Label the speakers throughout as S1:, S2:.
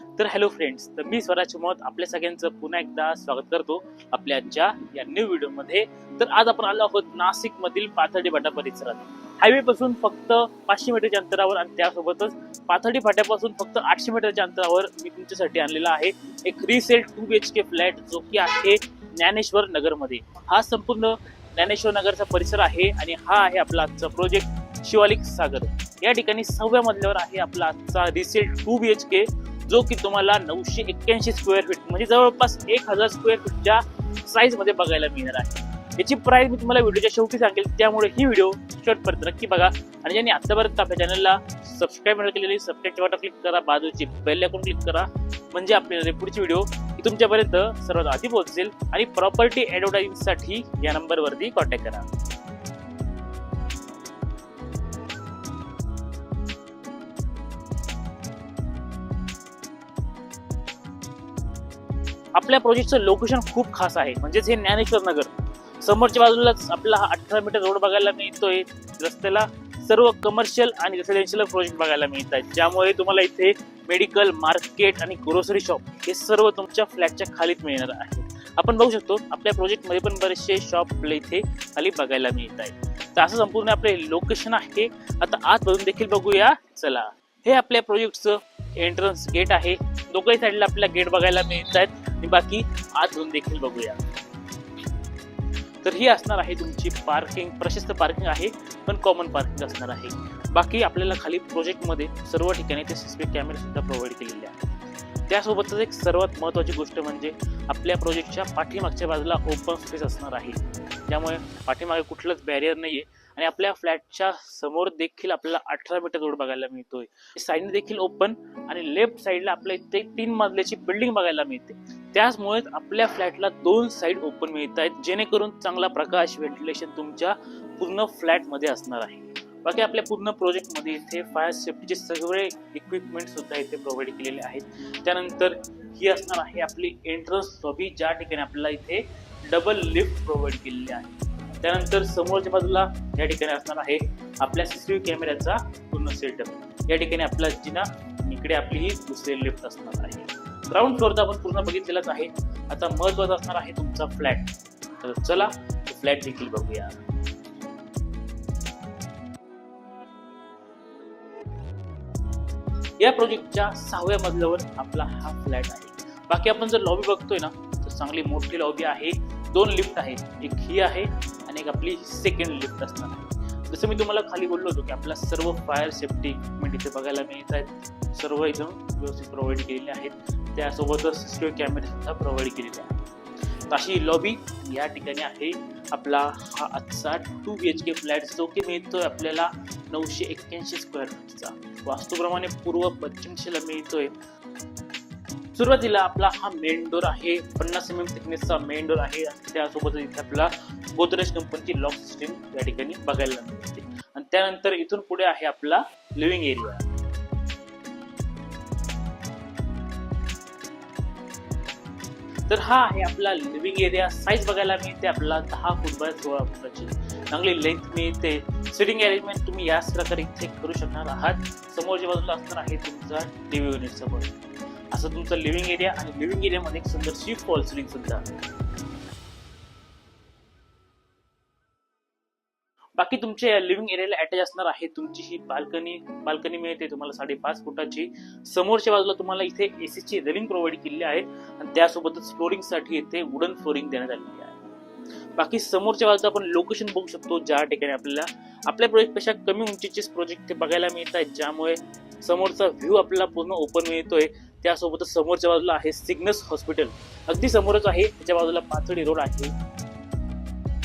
S1: तर hello friends तर मी स्वराज मत आपल्या सगळ्यांचं पुन्हा एकदा स्वागत करतो आपल्याच्या या न्यू व्हिडिओमध्ये तर आज आपण आलो आहोत नाशिक मधील पाथर्डी फाटा परिसरात. हायवे पासून फक्त पाचशे मीटरच्या अंतरावर आणि त्यासोबतच पाथर्डी फाट्यापासून फक्त आठशे मीटरच्या अंतरावर मी तुमच्यासाठी आणलेला आहे एक resale two B H K flat जो की आहे ज्ञानेश्वर नगरमध्ये. हा संपूर्ण ज्ञानेश्वर नगरचा परिसर आहे आणि हा आहे आपला आजचा प्रोजेक्ट शिवालिक सागर. या ठिकाणी सहाव्या मजल्यावर आहे आपला आजचा resale two B H K जो की तुम्हाला नऊशे एक्क्याऐंशी स्क्वेअर फीट म्हणजे जवळपास एक हजार स्क्वेअर फीटच्या साईजमध्ये बघायला मिळणार आहे. याची प्राईस मी तुम्हाला व्हिडिओच्या शेवटी सांगेल त्यामुळे ही व्हिडिओ शॉर्टपर्यंत नक्की बघा. आणि ज्यांनी आतापर्यंत आपल्या चॅनलला सबस्क्राईब न केलेली सबस्क्राईब बटन क्लिक करा बाजूची बेल आयकॉन क्लिक करा. म्हणजे आपल्याला पुढची व्हिडिओ तुमच्यापर्यंत सर्वात आधी पोहोचेल आणि प्रॉपर्टी ॲडव्हर्टायझिंगसाठी या नंबरवरती कॉन्टॅक्ट करा. आपल्या प्रोजेक्टचं लोकेशन खूप खास आहे. म्हणजेच हे ज्ञानेश्वर नगर. समोरच्या बाजूलाच आपला हा अठरा मीटर रोड बघायला मिळतोय. रस्त्याला सर्व कमर्शियल आणि रेसिडेन्शियल प्रोजेक्ट बघायला मिळत आहेत. ज्यामुळे तुम्हाला इथे मेडिकल मार्केट आणि ग्रोसरी शॉप हे सर्व तुमच्या फ्लॅटच्या खालीच मिळणार आहे. आपण बघू शकतो आपल्या प्रोजेक्टमध्ये पण बरेचसे शॉप आपल्या इथे खाली बघायला मिळत आहेत. तर असं संपूर्ण आपले लोकेशन आहे. आता आतमधून देखील बघूया. चला. हे आपल्या प्रोजेक्टचं एंट्रन्स गेट आहे. दोघंही साईडला आपल्याला गेट बघायला मिळत आहेत. आणि बाकी आतमधून देखील बघूया. तर ही असणार आहे तुमची पार्किंग प्रशस्त पार्किंग आहे पण कॉमन पार्किंग असणार आहे. बाकी आपल्याला खाली प्रोजेक्टमध्ये सर्व ठिकाणी ते सीसीटीव्ही कॅमेरे सुद्धा प्रोव्हाइड केलेले आहेत. त्यासोबतच एक सर्वात महत्त्वाची गोष्ट म्हणजे आपल्या प्रोजेक्टच्या पाठीमागच्या बाजूला ओपन स्पेस असणार आहे. त्यामुळे पाठीमागे कुठलंच बॅरियर नाही आहे आणि आपल्या फ्लॅटच्या समोर देखील आपल्याला अठरा मीटर रोड बघायला मिळतोय. साईडने देखील ओपन आणि लेफ्ट साईडला आपल्या इथे तीन मजल्याची बिल्डिंग बघायला मिळते. त्याचमुळे आपल्या फ्लॅटला दोन साईड ओपन मिळत आहेत जेणेकरून चांगला प्रकाश व्हेंटिलेशन तुमच्या पूर्ण फ्लॅटमध्ये असणार आहे. बाकी आपल्या पूर्ण प्रोजेक्टमध्ये इथे फायर सेफ्टीचे सगळे इक्विपमेंट सुद्धा इथे प्रोव्हाइड केलेले आहेत. त्यानंतर ही असणार आहे आपली एंट्रन्स लॉबी ज्या ठिकाणी आपल्याला इथे डबल लिफ्ट प्रोव्हाइड केलेली आहे. त्यानंतर समोरच्या बाजूला या ठिकाणी असणार आहे आपल्या सीसीटीव्ही कॅमेऱ्याचा पूर्ण सेटअप या ठिकाणी आपला जिना इकडे आपली ही दुसरी लिफ्ट असणार आहे. ग्राउंड फ्लोअर तर आपण पूर्ण बघितलेलाच आहे. आता महत्त्वाचा असणार आहे तुमचा फ्लॅट तर चला फ्लॅट देखील बघूया. या प्रोजेक्टच्या सहाव्या मजल्यावर आपला हा फ्लॅट आहे. बाकी आपण जर लॉबी बघतोय ना तर चांगली मोठी लॉबी आहे. दोन लिफ्ट आहेत. एक ही आहे. आणि एक आपली सेकंड लिफ्ट असणार आहे. जसं मी तुम्हाला खाली बोललो होतो की आपला सर्व फायर सेफ्टी इक्विपमेंट इथे बघायला मिळत आहेत. सर्व इथं व्यवस्थित प्रोव्हाइड केलेले आहेत. त्यासोबतच सीसीटीव्ही कॅमेरे सुद्धा प्रोव्हाइड केलेले आहेत. अशी लॉबी या ठिकाणी आहे. आपला हा आजचा two B H K flat जो की मिळतोय आपल्याला नऊशे एक्क्याऐंशी स्क्वेअर फीटचा वास्तूप्रमाणे पूर्व पश्चिम दिशेला मिळतोय. सुरुवातीला आपला हा मेन डोर आहे. पन्नास एम एम थिकनेसचा मेन डोर आहे. त्यासोबतच इथे आपला गोदरेज कंपनीची लॉक सिस्टीम या ठिकाणी बघायला मिळते. आणि त्यानंतर इथून पुढे आहे आपला लिव्हिंग एरिया तर हा आहे आपला लिव्हिंग एरिया साईज बघायला मिळते आपला दहा फूट बाय सोळा फुटाची. चांगली लेंथ मिळते. सिटिंग अरेंजमेंट तुम्ही याच प्रकारे इथे करू शकणार आहात. समोरच्या बाजूला असणार आहे तुमचा टीव्ही युनिट समोर. असं तुमचं लिव्हिंग एरिया आणि लिव्हिंग एरियामध्ये एक सुंदरशी फॉल सिलिंग सुद्धा. बाकी तुमच्या या लिव्हिंग एरियाला अटॅच असणार आहे तुमची ही बाल्कनी बाल्कनी मिळते तुम्हाला साडेपाच फुटाची. समोरच्या बाजूला तुम्हाला इथे एसीची रेलिंग प्रोव्हाइड केलेली आहे. आणि त्यासोबतच फ्लोरिंगसाठी इथे वुडन फ्लोरिंग देण्यात आलेली आहे. बाकी समोरच्या बाजूला आपण लोकेशन बघू शकतो ज्या ठिकाणी आपल्याला आपल्या प्रोजेक्टपेक्षा कमी उंचीचेच प्रोजेक्ट ते बघायला मिळत आहेत ज्यामुळे समोरचा व्ह्यू आपल्याला पूर्ण ओपन मिळतोय. त्यासोबतच समोरच्या बाजूला आहे सिग्नस हॉस्पिटल. अगदी समोरच आहे त्याच्या बाजूला पाथडी रोड आहे.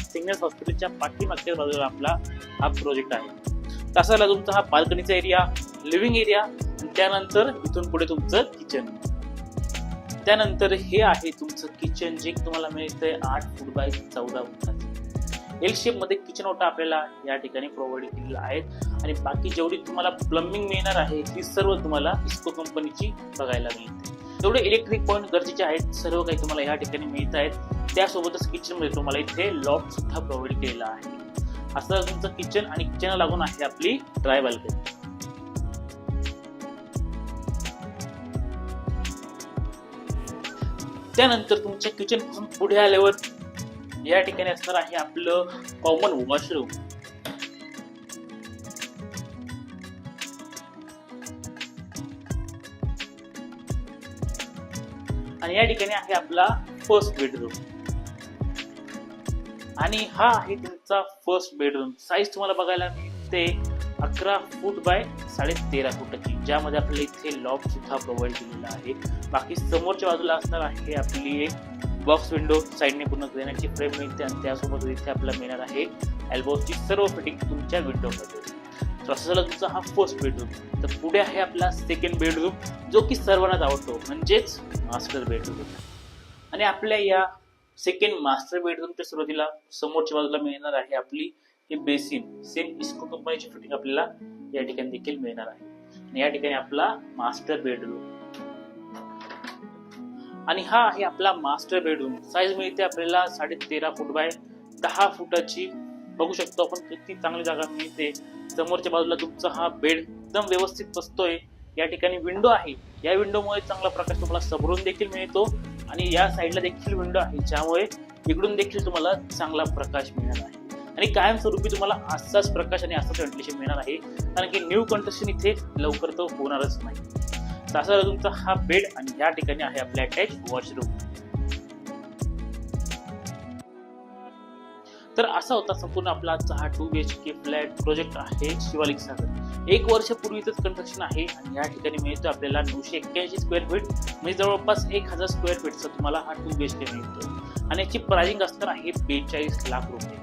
S1: सिग्नस हॉस्पिटलच्या पाठीमागच्या बाजूला आपला हा प्रोजेक्ट आहे. तसाला तुमचा हा बाल्कनीचा एरिया लिव्हिंग एरिया त्यानंतर इथून पुढे तुमचं किचन त्यानंतर हे आहे तुमचं किचन जे तुम्हाला मिळतंय आठ फूट बाय चौदा फुटाचं. एल शेपमध्ये किचन ओटा आपल्याला या ठिकाणी प्रोव्हाइड केलेला आहे. आणि बाकी जेवढी तुम्हाला प्लंबिंग मिळणार आहे ती सर्व तुम्हाला इस्को कंपनीची बघायला मिळते. जेवढे इलेक्ट्रिक पॉईंट गरजेचे आहेत सर्व काही तुम्हाला या ठिकाणी मिळत आहेत. त्यासोबतच किचनमध्ये तुम्हाला इथे लॉक सुद्धा प्रोव्हाइड केलेला आहे. असं तुमचं किचन आणि किचनला लागून आहे आपली ड्राय बाल्कनी त्यानंतर तुमच्या किचनपासून पुढे आल्यावर या ठिकाणी असणार आहे आपलं कॉमन वॉशरूम आणि या ठिकाणी आहे आपला फर्स्ट बेडरूम आणि हा आहे तुमचा फर्स्ट बेडरूम साईज तुम्हाला बघायला मिळते अकरा फूट बाय साडे तेरा फुटाची ज्यामध्ये आपल्याला इथे लॉक सुद्धा प्रोव्हाइड केलेला आहे. बाकी समोरच्या बाजूला असणार आहे आपली एक बॉक्स विंडो साईडने पूर्ण देण्याची फ्रेम मिळते आणि त्यासोबत इथे आपल्याला मिळणार आहे. एल्बोजची सर्व फिटिंग तुमच्या विंडोमध्ये तर असं झालं तुमचा हा फर्स्ट बेडरूम तर पुढे आहे आपला सेकंड बेडरूम जो की सर्वांनाच आवडतो. म्हणजेच मास्टर बेडरूम आणि आपल्या या सेकंड मास्टर बेडरूमच्या सुरुवातीला समोरच्या बाजूला मिळणार आहे आपली हे बेसिन सेम इस्को कंपनीची फिटिंग आपल्याला या ठिकाणी देखील मिळणार आहे. आणि या ठिकाणी आपला मास्टर बेडरूम आणि हा आहे आपला मास्टर बेडरूम साईज मिळते आपल्याला साडे तेरा फूट बाय दहा फुटाची. बघू शकतो आपण किती चांगली जागा मिळते. समोरच्या बाजूला तुमचा हा बेड एकदम व्यवस्थित बसतोय. या ठिकाणी विंडो आहे. या विंडोमुळे चांगला प्रकाश तुम्हाला सबरून देखील मिळतो. आणि या साईडला देखील विंडो आहे. ज्यामुळे इकडून देखील तुम्हाला चांगला प्रकाश मिळणार आहे. आणि कायमस्वरूपी तुम्हाला असाच प्रकाश आणि असाच व्हेंटिलेशन मिळणार आहे. कारण की न्यू कंस्ट्रक्शन इथे लवकर तो होणारच नाही. तर तुमचा हा बेड आणि या ठिकाणी आहे आपला अटॅच वॉशरूम तर असा होता संपूर्ण आपला आजचा हा two B H K flat project आहे शिवालिक सागर. एक वर्षपूर्वीच कन्स्ट्रक्शन आहे आणि या ठिकाणी मिळतो आपल्याला नऊशे एक्क्याऐंशी स्क्वेअर फीट म्हणजे जवळपास एक हजार स्क्वेअर फीटचा तुम्हाला हा टू बी एच के मिळतो आणि याची प्राइसिंग असणार आहे बेचाळीस लाख रुपये.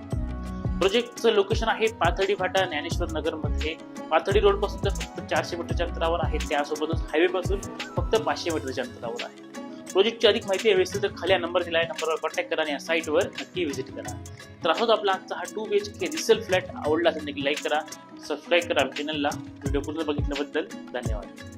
S1: प्रोजेक्टचं लोकेशन आहे पाथडी फाटा ज्ञानेश्वर नगरमध्ये. पाथडी रोडपासून तर फक्त चारशे मीटरच्या अंतरावर आहे. त्यासोबतच हायवेपासून फक्त पाचशे मीटरच्या अंतरावर आहे. प्रोजेक्टची अधिक माहिती हवी असेल तर खाली नंबर दिला आहे. नंबरवर कॉन्टॅक्ट करा आणि या साईटवर नक्की व्हिजिट करा. तर असंच आपला आजचा हा two B H K resale flat आवडला असेल नक्की लाईक करा सबस्क्राईब करा चॅनलला व्हिडिओ पूर्ण बघितल्याबद्दल धन्यवाद.